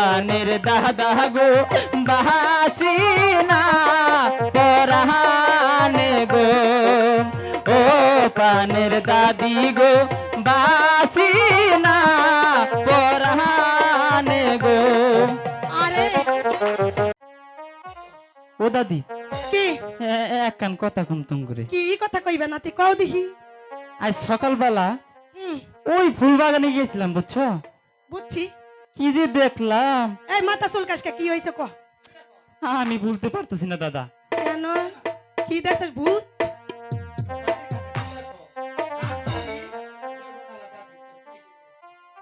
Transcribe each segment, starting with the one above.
পানের দাদা গো বাঁচি না পরানে গো। ও পানের দাদি গো বাঁচি না পরানে গো। আরে। ও দাদি কি? এক কান কথা কমতম করে। কি কথা কইবে না তুই কও দেখি আজ সকালবেলা ওই ফুল বাগানে গিয়েছিলাম বুঝছ? বুঝছি। কি যে দেখলাম? এই মাথা চুলকাসকে কি হইছে ক? আমি বলতে পারতেছি না দাদা। কেন? কি দেখছিস ভূত?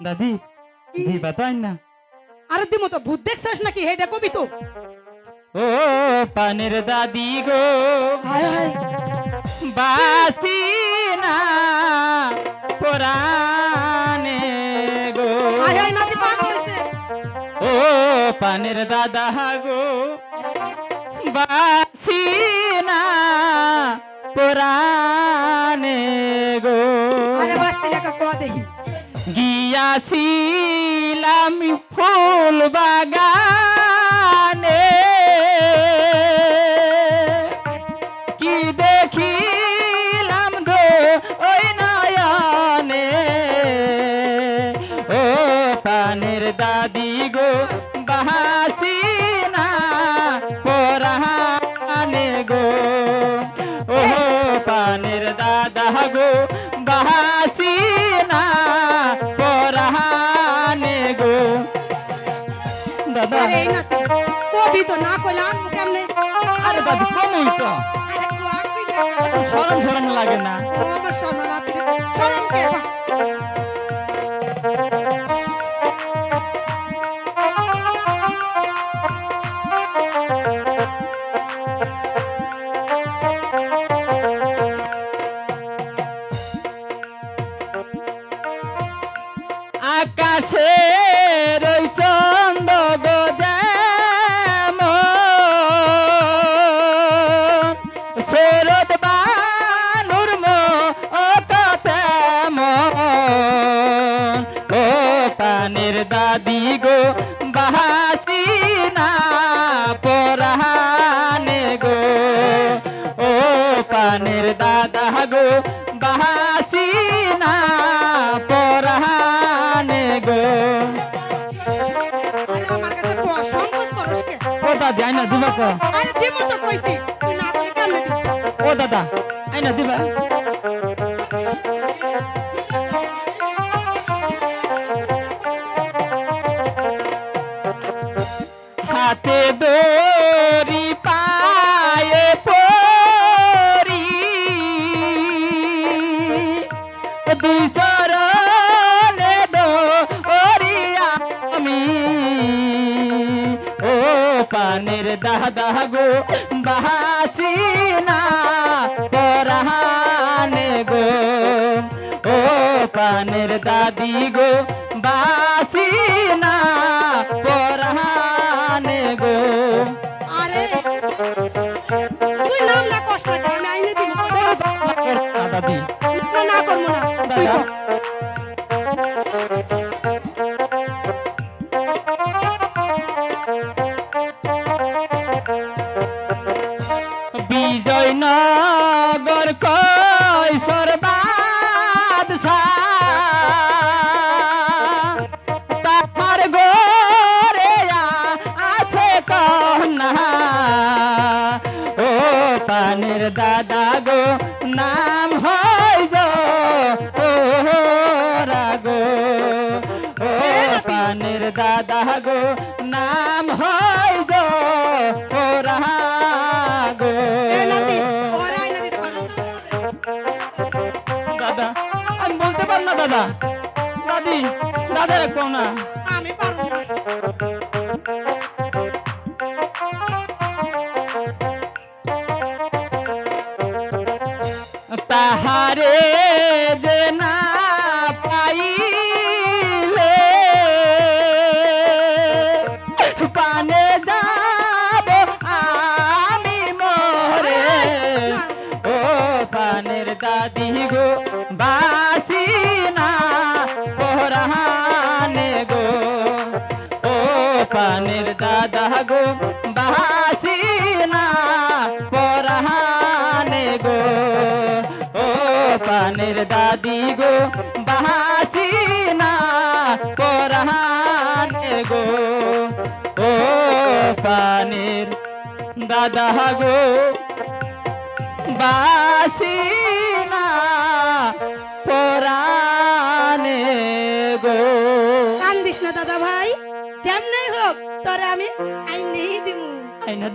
দাদি আইন না। আরে দিমো তো ভূত দেখছিস নাকি? হেডা কবি তো। ও পানের দাদি গো। হায় হায়। বাসি না পরানে পানের দাদা হাগো বাসি না পুরানে গো। আরে বাস পিলাকা ক দেখি? গিয়াছিলাম ফুল বাগানে পানের দাদা গো বাহাসি না পরানে গো। দাদা এই নাতি কবি তো না কইলে আনব কেমনে? আরে দাদি কমই তো। সরম সরম লাগে না। আমার সোনা নাতি রে শরম কে বা আকাশের ওই চন্দ গো যেমন শরৎ বানুর মত তেমন। ও পানের দাদি গো, বাহাসি না পরানে গো। ও পানের দাদা গো, বাহাসি আইনা দিবা তো আরে দিমো তো কইছি তুই না কইলে কেমনে দিবি? ও দাদা আইনা দিবা। পানের দাদা গো বাঁচি না পরানে গো ও পানের দাদি গো বাঁচি না পরানে গো আরে তুই নাম না কষ্ট লাগে আমি আইনে দিব দাদি না করব না তুই দাদা কর। বিজয়নগর কৈশোর বাদশাহ তাহার গোরে আছে কন্যা। ও পানের দাদা গো, নাম হয় ও রাগো ও পানের দাদা গো, নাম হয় রাগো আমি বলতে পার না দাদা। দাদি দাদার কো না। আমি পারব না। তাহারে না পরানে গো ও পানের দাদা গো বাসি না পরাহানে গো ও পানের দাদি গো বাসি না পরাহানে গো ও পানের দাদা গো বাসি না পরানে গো কান্দিস না দাদা ভাই যেমনই হোক তোরে আমি আইনেই দিমু আইনা